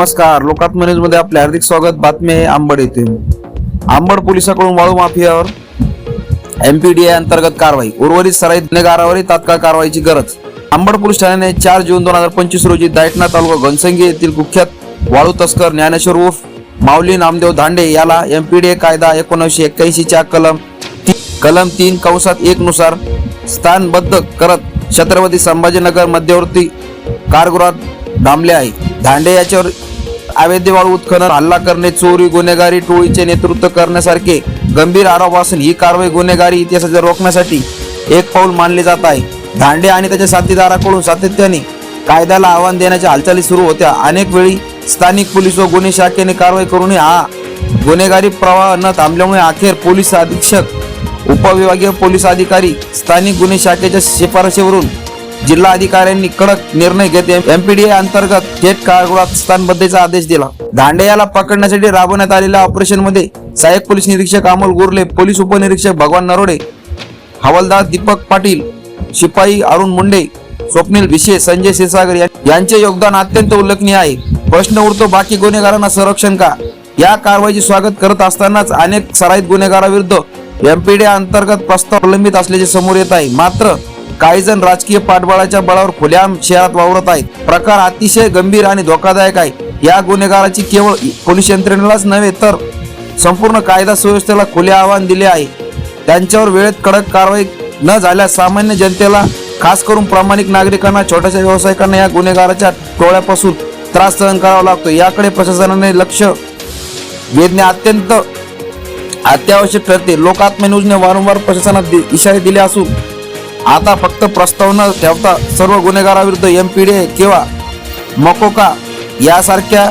नमस्कार. लोकात्म न्यूजमध्ये आपले हार्दिक स्वागत. बातमी आहे आंबड येथे. आंबड पोलिसांकडून वाळू माफियावर एमपीडीए अंतर्गत कारवाई. उर्वरित सराईत गुन्हेगारावरही तात्काळ कारवाईची गरज. आंबड पोलीस ठाण्याने चार जून दोन हजार पंचवीस रोजी दायटना तालुका घनसंगी येथील कुख्यात वाळू तस्कर ज्ञानेश्वर उर्फ माऊली नामदेव धांडे याला एमपीडीए कायदा एकोणीसशे एक्क्याऐंशी च्या कलम कलम तीन कंसात एक नुसार स्थानबद्ध करत छत्रपती संभाजीनगर मध्यवर्ती कारगृहात डांबले आहे. धांडे याच्यावर अवैध वाळू उत्खनन हल्ला करणे चोरी गुन्हेगारी टोळीचे नेतृत्व करण्यासारखे गंभीर आरोप असून ही कारवाई गुन्हेगारी इतिहासाच्या रोखण्यासाठी एक पाऊल मानले जात आहे. धांडे आणि त्याच्या साथीदाराकडून सातत्याने कायद्याला आव्हान देण्याच्या हालचाली सुरू होत्या. अनेक वेळी स्थानिक पोलीस व गुन्हे शाखेने कारवाई करूनही हा गुन्हेगारी प्रवाह न थांबल्यामुळे अखेर पोलीस अधीक्षक उपविभागीय पोलीस अधिकारी स्थानिक गुन्हे शाखेच्या शिफारशीवरून जिल्हा अधिकाऱ्यांनी कडक निर्णय घेत एमपीडीए अंतर्गत थेट कारागृहात स्थानबद्धतेचा आदेश दिला. धांडे याला पकडण्यासाठी राबवण्यात आलेल्या ऑपरेशनमध्ये सहाय्यक पोलीस निरीक्षक अमोल गुरले पोलीस उपनिरीक्षक भगवान नरोडे हवालदार दीपक पाटील शिपाई अरुण मुंडे स्वप्नील भिशे संजय क्षीरसागर यांचे योगदान अत्यंत उल्लेखनीय आहे. प्रश्न उरतो बाकी गुन्हेगारांना संरक्षण का? या कारवाईचे स्वागत करत असतानाच अनेक सराईत गुन्हेगाराविरुद्ध एमपीडी अंतर्गत प्रस्ताव प्रलंबित असल्याचे समोर येत आहे. मात्र काही जण राजकीय पाठबळाच्या बळावर खुल्याम शहरात वावरत आहेत. प्रकार अतिशय गंभीर आणि धोकादायक आहे. या गुन्हेगाराची केवळ पोलीस यंत्रणेलाच नव्हे तर संपूर्ण कायदा सुव्यवस्थेला खुले आव्हान दिले आहे. त्यांच्यावर वेळेत कडक कारवाई न झाल्यास सामान्य जनतेला खास करून प्रामाणिक नागरिकांना छोट्याशा व्यावसायिकांना या गुन्हेगाराच्या टोळ्यापासून त्रास सहन करावा लागतो. याकडे प्रशासनाने लक्ष वेधणे अत्यंत अत्यावश्यक ठरते. लोकात्म न्यूजने वारंवार प्रशासनात दि- इशारे दिले असून आता फक्त प्रस्ताव न ठेवता सर्व गुन्हेगाराविरुद्ध एमपीडे किंवा मकोका यासारख्या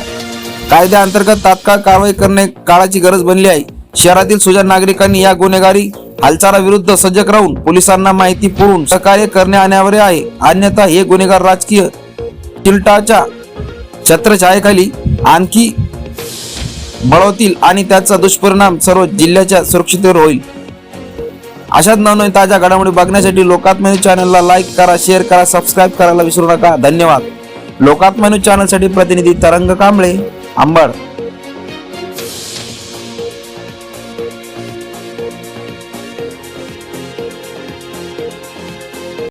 कायद्याअंतर्गत तात्काळ कारवाई करणे काळाची गरज बनली आहे. शहरातील सुजाण नागरिकांनी या गुन्हेगारी हालचालाविरुद्ध सजग राहून पोलिसांना माहिती पुरवून सहकार्य करणे अनिवार्य आहे. अन्यथा हे गुन्हेगार राजकीय टिल्टाच्या छत्रछायेखाली आणखी बळवतील आणि त्याचा दुष्परिणाम सर्व जिल्ह्याच्या सुरक्षितेवर होईल. अशाच नवनवीन ताज्या घडामोडी बघण्यासाठी लोकात्म चॅनलला लाईक करा शेअर करा सबस्क्राईब करायला विसरू नका. धन्यवाद. लोकात्म चॅनलसाठी प्रतिनिधी तरंग कांबळे अंबड.